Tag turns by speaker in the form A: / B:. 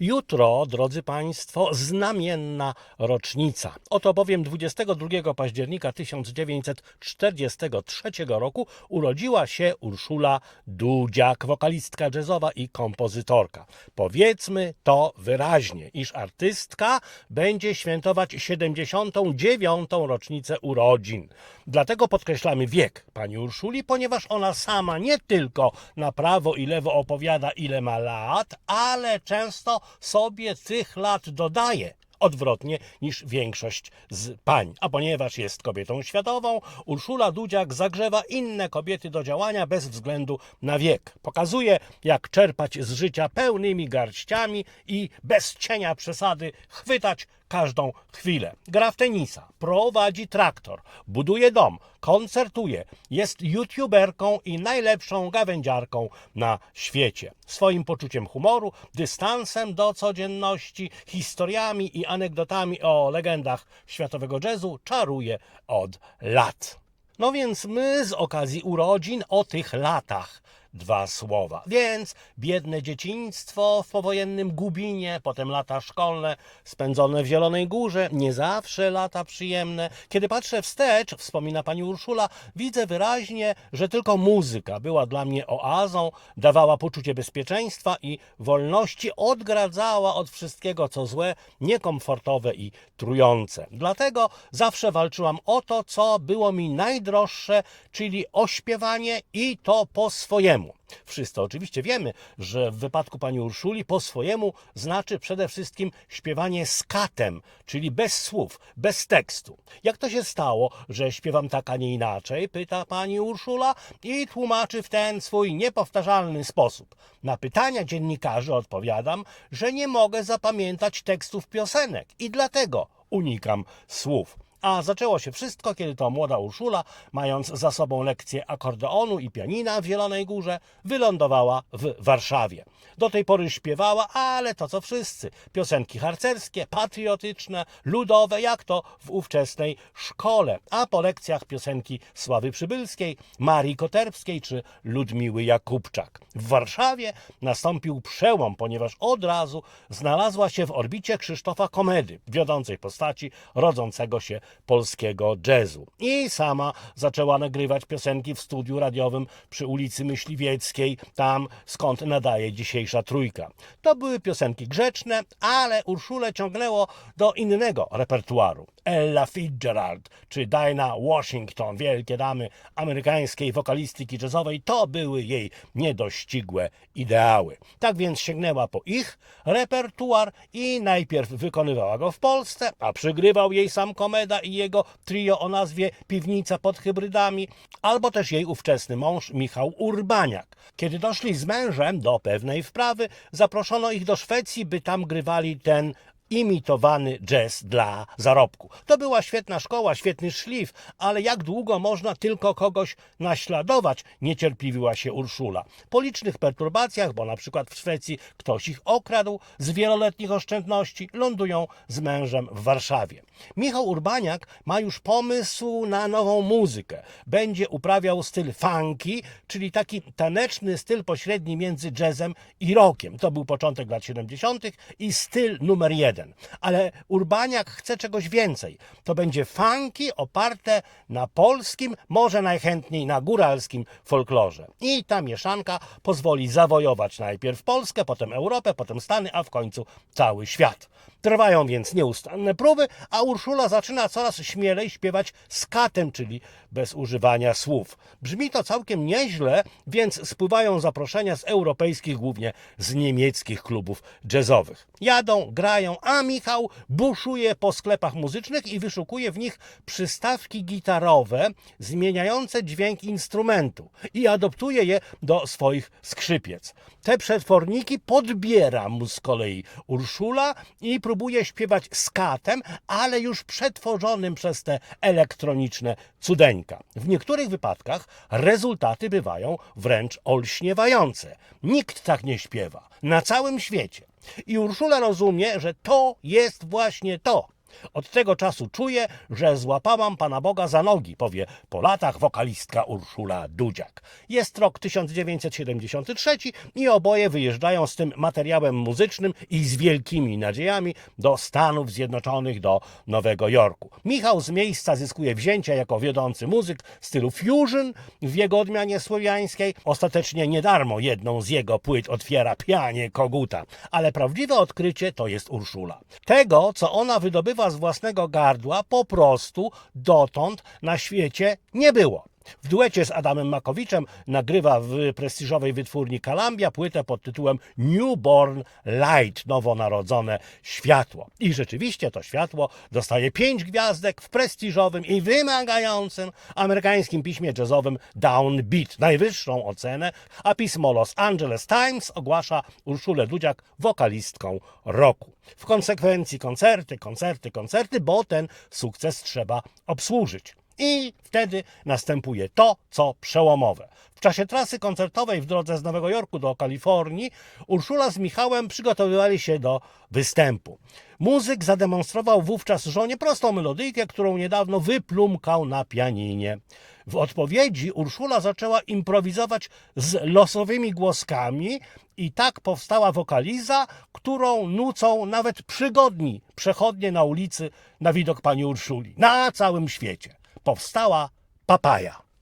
A: Jutro, drodzy Państwo, znamienna rocznica. Oto bowiem 22 października 1943 roku urodziła się Urszula Dudziak, wokalistka jazzowa i kompozytorka. Powiedzmy to wyraźnie, iż artystka będzie świętować 79. rocznicę urodzin. Dlatego podkreślamy wiek pani Urszuli, ponieważ ona sama nie tylko na prawo i lewo opowiada, ile ma lat, ale często sobie tych lat dodaje. Odwrotnie niż większość z pań. A ponieważ jest kobietą światową, Urszula Dudziak zagrzewa inne kobiety do działania bez względu na wiek. Pokazuje, jak czerpać z życia pełnymi garściami i bez cienia przesady chwytać każdą chwilę. Gra w tenisa, prowadzi traktor, buduje dom, koncertuje, jest youtuberką i najlepszą gawędziarką na świecie. Swoim poczuciem humoru, dystansem do codzienności, historiami i anegdotami o legendach światowego jazzu czaruje od lat. No więc my z okazji urodzin o tych latach dwa słowa. Więc biedne dzieciństwo w powojennym Gubinie, potem lata szkolne spędzone w Zielonej Górze, nie zawsze lata przyjemne. Kiedy patrzę wstecz, wspomina pani Urszula, widzę wyraźnie, że tylko muzyka była dla mnie oazą, dawała poczucie bezpieczeństwa i wolności, odgradzała od wszystkiego co złe, niekomfortowe i trujące. Dlatego zawsze walczyłam o to, co było mi najdroższe, czyli ośpiewanie i to po swojemu. Wszyscy oczywiście wiemy, że w wypadku pani Urszuli po swojemu znaczy przede wszystkim śpiewanie skatem, czyli bez słów, bez tekstu. Jak to się stało, że śpiewam tak, a nie inaczej? Pyta pani Urszula i tłumaczy w ten swój niepowtarzalny sposób. Na pytania dziennikarzy odpowiadam, że nie mogę zapamiętać tekstów piosenek i dlatego unikam słów. A zaczęło się wszystko, kiedy to młoda Urszula, mając za sobą lekcję akordeonu i pianina w Zielonej Górze, wylądowała w Warszawie. Do tej pory śpiewała, ale to co wszyscy. Piosenki harcerskie, patriotyczne, ludowe, jak to w ówczesnej szkole. A po lekcjach piosenki Sławy Przybylskiej, Marii Koterbskiej czy Ludmiły Jakubczak. W Warszawie nastąpił przełom, ponieważ od razu znalazła się w orbicie Krzysztofa Komedy, wiodącej postaci rodzącego się polskiego jazzu. I sama zaczęła nagrywać piosenki w studiu radiowym przy ulicy Myśliwieckiej, tam skąd nadaje dzisiejsza trójka. To były piosenki grzeczne, ale Urszulę ciągnęło do innego repertuaru. Ella Fitzgerald czy Dinah Washington, wielkie damy amerykańskiej wokalistyki jazzowej, to były jej niedościgłe ideały. Tak więc sięgnęła po ich repertuar i najpierw wykonywała go w Polsce, a przygrywał jej sam Komeda i jego trio o nazwie Piwnica pod hybrydami, albo też jej ówczesny mąż Michał Urbaniak. Kiedy doszli z mężem do pewnej wprawy, zaproszono ich do Szwecji, by tam grywali ten imitowany jazz dla zarobku. To była świetna szkoła, świetny szlif, ale jak długo można tylko kogoś naśladować, niecierpliwiła się Urszula. Po licznych perturbacjach, bo na przykład w Szwecji ktoś ich okradł z wieloletnich oszczędności, lądują z mężem w Warszawie. Michał Urbaniak ma już pomysł na nową muzykę. Będzie uprawiał styl funky, czyli taki taneczny styl pośredni między jazzem i rockiem. To był początek lat 70. i styl numer jeden. Ale Urbaniak chce czegoś więcej. To będzie funky oparte na polskim, może najchętniej na góralskim folklorze. I ta mieszanka pozwoli zawojować najpierw Polskę, potem Europę, potem Stany, a w końcu cały świat. Trwają więc nieustanne próby, a Urszula zaczyna coraz śmielej śpiewać skatem, czyli bez używania słów. Brzmi to całkiem nieźle, więc spływają zaproszenia z europejskich, głównie z niemieckich klubów jazzowych. Jadą, grają, a Michał buszuje po sklepach muzycznych i wyszukuje w nich przystawki gitarowe zmieniające dźwięk instrumentu i adoptuje je do swoich skrzypiec. Te przetworniki podbiera mu z kolei Urszula i próbuje śpiewać skatem, ale już przetworzonym przez te elektroniczne cudeńka. W niektórych wypadkach rezultaty bywają wręcz olśniewające. Nikt tak nie śpiewa na całym świecie. I Urszula rozumie, że to jest właśnie to. Od tego czasu czuję, że złapałam Pana Boga za nogi, powie po latach wokalistka Urszula Dudziak. Jest rok 1973 i oboje wyjeżdżają z tym materiałem muzycznym i z wielkimi nadziejami do Stanów Zjednoczonych, do Nowego Jorku. Michał z miejsca zyskuje wzięcia jako wiodący muzyk stylu fusion w jego odmianie słowiańskiej. Ostatecznie nie darmo jedną z jego płyt otwiera pianie Koguta, ale prawdziwe odkrycie to jest Urszula. Tego, co ona wydobywa z własnego gardła, po prostu dotąd na świecie nie było. W duecie z Adamem Makowiczem nagrywa w prestiżowej wytwórni Columbia płytę pod tytułem Newborn Light, nowonarodzone światło. I rzeczywiście to światło dostaje pięć gwiazdek w prestiżowym i wymagającym amerykańskim piśmie jazzowym Downbeat, najwyższą ocenę, a pismo Los Angeles Times ogłasza Urszulę Dudziak wokalistką roku. W konsekwencji koncerty, koncerty, koncerty, bo ten sukces trzeba obsłużyć. I wtedy następuje to, co przełomowe. W czasie trasy koncertowej w drodze z Nowego Jorku do Kalifornii Urszula z Michałem przygotowywali się do występu. Muzyk zademonstrował wówczas żonie prostą melodyjkę, którą niedawno wyplumkał na pianinie. W odpowiedzi Urszula zaczęła improwizować z losowymi głoskami i tak powstała wokaliza, którą nucą nawet przygodni przechodnie na ulicy na widok pani Urszuli. Na całym świecie powstała papaja.